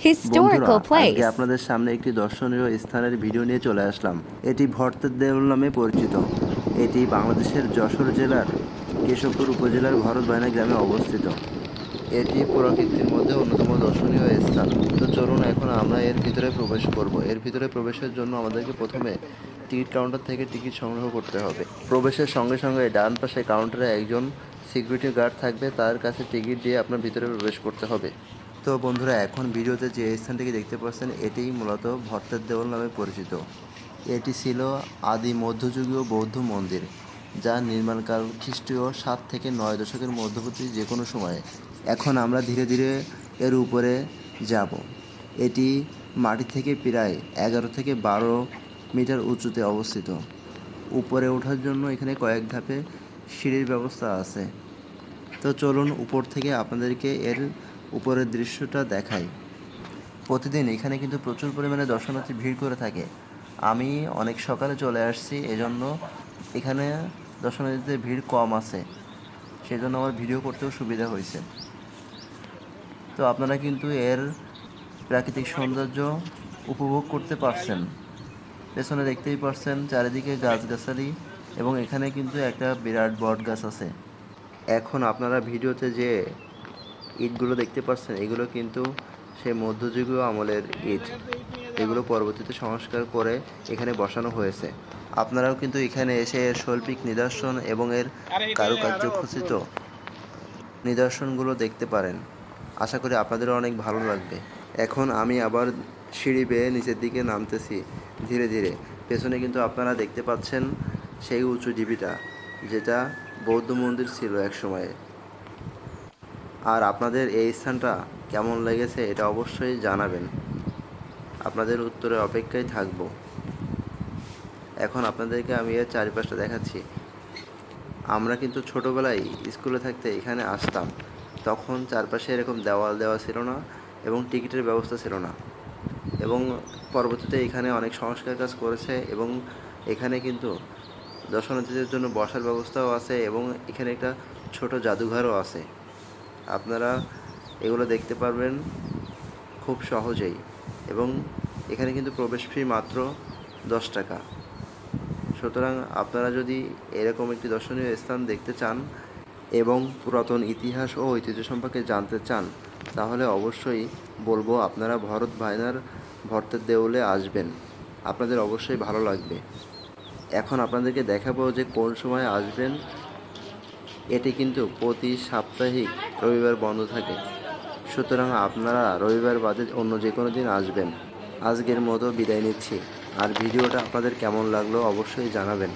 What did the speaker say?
Historical বন্ধুরা, place. আজকে আপনাদের সামনে একটি দর্শনীয় স্থানের ভিডিও নিয়ে চলে আসলাম। এটি ভরতের দেউল নামে পরিচিত। এটি বাংলাদেশের যশোর জেলার কেশবপুর উপজেলার ভরত বাইনা গ্রামে অবস্থিত। এটি প্রকৃতির মধ্যে অন্যতম দর্শনীয় স্থান। তো চলুন এখন আমরা এর ভিতরে প্রবেশ করব। এর ভিতরে প্রবেশের জন্য আমাদেরকে প্রথমে টিকিট কাউন্টার থেকে টিকিট সংগ্রহ করতে হবে। প্রবেশের সঙ্গে সঙ্গে ডান পাশে কাউন্টারে একজন সিকিউরিটি গার্ড থাকবে। তার কাছে টিকিট দিয়ে আপনার ভিতরে প্রবেশ করতে হবে। তো বন্ধুরা, এখন ভিডিওতে যে স্থানটিকে দেখতে পাচ্ছেন, এটিই মূলত ভট্টের দেওয়াল নামে পরিচিত। এটি ছিল আদি মধ্যযুগীয় বৌদ্ধ মন্দির, যা নির্মাণকাল খ্রিস্টীয় সাত থেকে নয় দশকের মধ্যবর্তী যে কোনো সময়ে। এখন আমরা ধীরে ধীরে এর উপরে যাব। এটি মাটি থেকে প্রায় এগারো থেকে বারো মিটার উঁচুতে অবস্থিত। উপরে ওঠার জন্য এখানে কয়েক ধাপে সিঁড়ির ব্যবস্থা আছে। তো চলুন উপর থেকে আপনাদেরকে এর উপরের দৃশ্যটা দেখাই। প্রতিদিন এখানে কিন্তু প্রচুর পরিমাণে দর্শনার্থী ভিড় করে থাকে। আমি অনেক সকালে চলে আসছি, এজন্য এখানে দর্শনার্থীদের ভিড় কম আছে। সেই জন্য আমার ভিডিও করতেও সুবিধা হয়েছে। তো আপনারা কিন্তু এর প্রাকৃতিক সৌন্দর্য উপভোগ করতে পারছেন। পেছনে দেখতেই পারছেন চারিদিকে গাছগাছালি এবং এখানে কিন্তু একটা বিরাট বট গাছ আছে। এখন আপনারা ভিডিওতে যে ইটগুলো দেখতে পাচ্ছেন এগুলো কিন্তু সেই মধ্যযুগীয় আমলের ইট। এগুলো পরবর্তীতে সংস্কার করে এখানে বসানো হয়েছে। আপনারাও কিন্তু এখানে এসে এর শৈল্পিক নিদর্শন এবং এর কারুকার্য খচিত নিদর্শনগুলো দেখতে পারেন। আশা করি আপনাদেরও অনেক ভালো লাগবে। এখন আমি আবার সিঁড়ি বেয়ে নিচের দিকে নামতেছি ধীরে ধীরে। পেছনে কিন্তু আপনারা দেখতে পাচ্ছেন সেই উঁচু ঢিবিটা যেটা বৌদ্ধ মন্দির ছিল এক সময়ে। আর আপনাদের এই স্থানটা কেমন লেগেছে এটা অবশ্যই জানাবেন। আপনাদের উত্তরে অপেক্ষায় থাকব। এখন আপনাদেরকে আমি এর চারিপাশটা দেখাচ্ছি। আমরা কিন্তু ছোটোবেলায় স্কুলে থাকতে এখানে আসতাম। তখন চারপাশে এরকম দেওয়াল দেওয়া ছিল না এবং টিকিটের ব্যবস্থা ছিল না। এবং পরবর্তীতে এখানে অনেক সংস্কার কাজ করেছে এবং এখানে কিন্তু দর্শনার্থীদের জন্য বসার ব্যবস্থাও আছে এবং এখানে একটা ছোট জাদুঘরও আছে। আপনারা এগুলো দেখতে পারবেন খুব সহজেই। এবং এখানে কিন্তু প্রবেশ ফি মাত্র দশ টাকা। সুতরাং আপনারা যদি এরকম একটি দর্শনীয় স্থান দেখতে চান এবং পুরাতন ইতিহাস ও ঐতিহ্য সম্পর্কে জানতে চান, তাহলে অবশ্যই বলব আপনারা ভরত ভাইনার ভর্তের দেউলে আসবেন। আপনাদের অবশ্যই ভালো লাগবে। এখন আপনাদেরকে দেখাবো যে কোন সময় আসবেন এটি কিন্তু প্রতি সাপ্তাহিক রবিবার বন্ধ থাকে। সুতরাং আপনারা রবিবার বাদে অন্য যে কোনো দিন আসবেন। আজকের মতো বিদায় নিচ্ছি। আর ভিডিওটা আপনাদের কেমন লাগল অবশ্যই জানাবেন।